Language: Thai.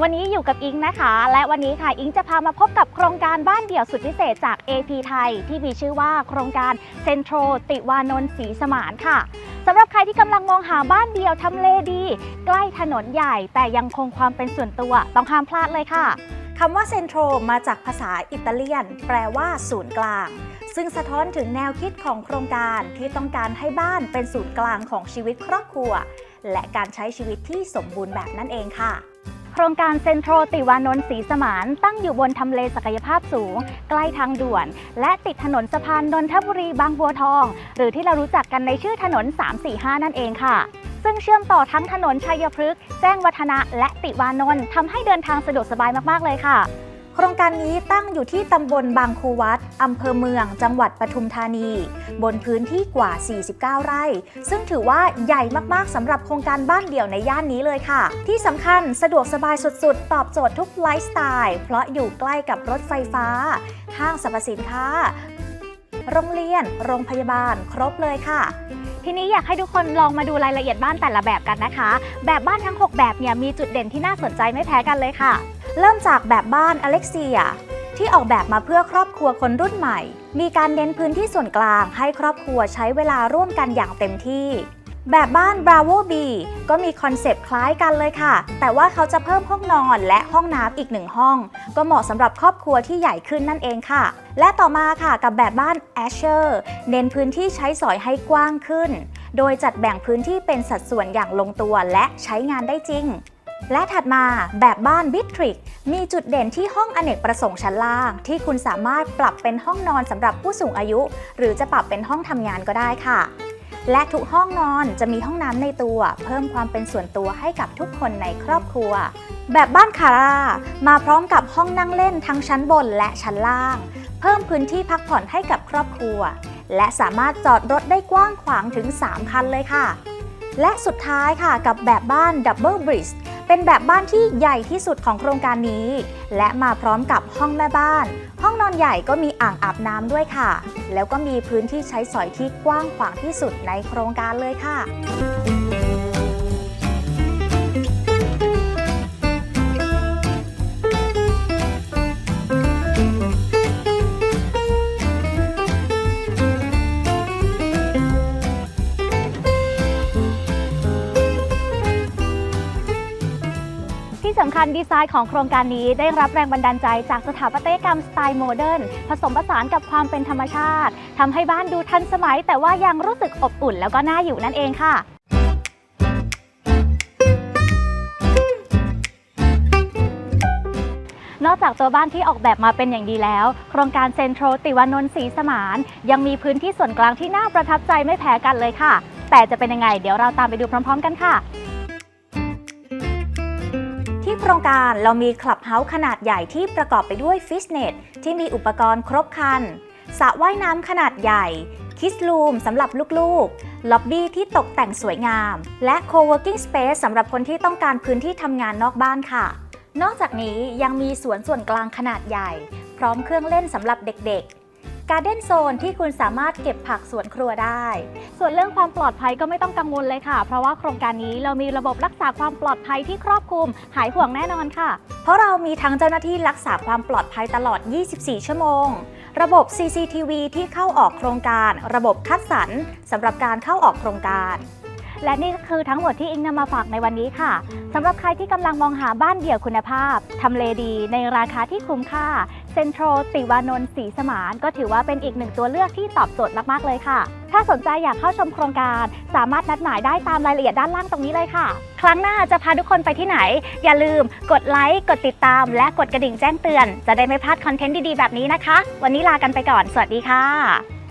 วันนี้อยู่กับอิงนะคะ และวันนี้ค่ะอิงจะพามาพบกับโครงการบ้านเดี่ยวสุดพิเศษจาก AP ไทย ที่มีชื่อว่าโครงการเซ็นทรติวานนท์ศรีสมานค่ะสำหรับใครที่กำลังมองหาบ้านเดี่ยวทำเลดี ใกล้ถนนใหญ่แต่ยังคงความเป็นส่วนตัว ต้องห้ามพลาดเลยค่ะคำว่าเซ็นทรมาจากภาษาอิตาเลียน แปลว่าศูนย์กลางซึ่งสะท้อนถึงแนวคิดของโครงการที่ต้องการให้บ้านเป็นศูนย์กลางของชีวิตครอบครัว และการใช้ชีวิตที่สมบูรณ์แบบนั่นเองค่ะ โครงการเซ็นทรัลติวานนท์ศรีสมานตั้งอยู่บนทำเลศักยภาพสูง ใกล้ทางด่วน และติดถนนสะพานนนทบุรีบางบัวทอง หรือที่เรารู้จักกันในชื่อถนน 345 นั่นเองค่ะ ซึ่งเชื่อมต่อทั้งถนนชัยพฤกษ์แจ้งวัฒนะและติวานนท์ทำให้เดินทางสะดวกสบายมากๆเลยค่ะ โครงการนี้ตั้งอยู่ที่ตำบลบางคูวัดอำเภอเมือง จังหวัดปทุมธานี บนพื้นที่กว่า 49 ไร่ ซึ่งถือว่าใหญ่มากๆสำหรับโครงการบ้านเดี่ยวในย่านนี้เลยค่ะ ที่สำคัญสะดวกสบายสุดๆ ตอบโจทย์ทุกไลฟ์สไตล์ เพราะอยู่ใกล้กับรถไฟฟ้า ห้างสรรพสินค้า โรงเรียน โรงพยาบาล ครบเลยค่ะ ทีนี้อยากให้ทุกคนลองมาดูรายละเอียดบ้านแต่ละแบบกันนะคะ แบบบ้านทั้ง 6 แบบเนี่ยมีจุดเด่นที่น่าสนใจไม่แพ้กันเลยค่ะ เริ่มจากแบบบ้านอเล็กเซีย ที่ออกแบบมาเพื่อครอบครัวคนรุ่นใหม่ มีการเน้นพื้นที่ส่วนกลางให้ครอบครัวใช้เวลาร่วมกันอย่างเต็มที่ แบบบ้าน Bravo B ก็มีคอนเซปต์คล้ายกันเลยค่ะ แต่ว่าเขาจะเพิ่มห้องนอนและห้องน้ำอีกหนึ่งห้อง ก็เหมาะสำหรับครอบครัวที่ใหญ่ขึ้นนั่นเองค่ะ และต่อมาค่ะกับแบบบ้าน Asher เน้นพื้นที่ใช้สอยให้กว้างขึ้น โดยจัดแบ่งพื้นที่เป็นสัดส่วนอย่างลงตัวและใช้งานได้จริง และถัดมาแบบบ้านบิทริกมีจุดเด่นที่ห้องอเนกประสงค์ชั้นล่าง ที่คุณสามารถปรับเป็นห้องนอนสำหรับผู้สูงอายุ หรือจะปรับเป็นห้องทำงานก็ได้ค่ะ และทุกห้องนอนจะมีห้องน้ำในตัว เพิ่มความเป็นส่วนตัวให้กับทุกคนในครอบครัว แบบบ้านคาร่ามาพร้อมกับห้องนั่งเล่นทั้งชั้นบนและชั้นล่าง เพิ่มพื้นที่พักผ่อนให้กับครอบครัว และสามารถจอดรถได้กว้างขวางถึง 3 คันเลยค่ะ และสุดท้ายค่ะกับแบบบ้านดับเบิลบริ e เป็นแบบบ้านที่ใหญ่ที่สุดของโครงการนี้ และมาพร้อมกับห้องแม่บ้าน ห้องนอนใหญ่ก็มีอ่างอาบน้ำด้วยค่ะ แล้วก็มีพื้นที่ใช้สอยที่กว้างขวางที่สุดในโครงการเลยค่ะ คัญดีไซน์ของโครงการนี้ได้รับแรงบันดาลใจจากสถาปัตยกรรมสไตล์โมเดิร์นผสมผสานกับความเป็นธรรมชาติทำให้บ้านดูทันสมัย แต่ว่ายังรู้สึกอบอุ่นแล้วก็น่าอยู่นั่นเองค่ะนอกจากตัวบ้านที่ออกแบบมาเป็นอย่างดีแล้ว โครงการเซ็นทรัลติวานนท์ศรีสมาน ยังมีพื้นที่ส่วนกลางที่น่าประทับใจไม่แพ้กันเลยค่ะ แต่จะเป็นยังไง เดี๋ยวเราตามไปดูพร้อม ๆ กันค่ะ โครงการเรามีคลับเฮาส์ขนาดใหญ่ที่ประกอบไปด้วยฟิตเนสที่มีอุปกรณ์ครบครันสระว่ายน้ำขนาดใหญ่ คิสลูมสำหรับลูกๆ ล็อบบี้ที่ตกแต่งสวยงาม และ co-working space สำหรับคนที่ต้องการพื้นที่ทำงานนอกบ้านค่ะ นอกจากนี้ยังมีสวนส่วนกลางขนาดใหญ่ พร้อมเครื่องเล่นสำหรับเด็กๆ การ์เด้นโซนที่คุณสามารถเก็บผักสวนครัวได้ ส่วนเรื่องความปลอดภัยก็ไม่ต้องกังวลเลยค่ะ เพราะว่าโครงการนี้เรามีระบบรักษาความปลอดภัยที่ครอบคลุม หายห่วงแน่นอนค่ะ เพราะเรามีทั้งเจ้าหน้าที่รักษาความปลอดภัยตลอด 24 ชั่วโมง ระบบ CCTV ที่เข้าออกโครงการ ระบบคัดสรรสำหรับการเข้าออกโครงการ และนี่ก็คือทั้งหมดที่อิงนำมาฝากในวันนี้ค่ะสำหรับใครที่กำลังมองหาบ้านเดี่ยวคุณภาพทำเลดีในราคาที่คุ้มค่าเซ็นทรัลติวานนท์ศรีสมาน ก็ถือว่าเป็นอีกหนึ่งตัวเลือกที่ตอบโจทย์มากๆเลยค่ะ ถ้าสนใจอยากเข้าชมโครงการ สามารถนัดหมายได้ตามรายละเอียดด้านล่างตรงนี้เลยค่ะ ครั้งหน้าจะพาทุกคนไปที่ไหน อย่าลืมกดไลค์กดติดตาม และกดกระดิ่งแจ้งเตือน จะได้ไม่พลาดคอนเทนต์ดีๆแบบนี้นะคะ วันนี้ลากันไปก่อน สวัสดีค่ะ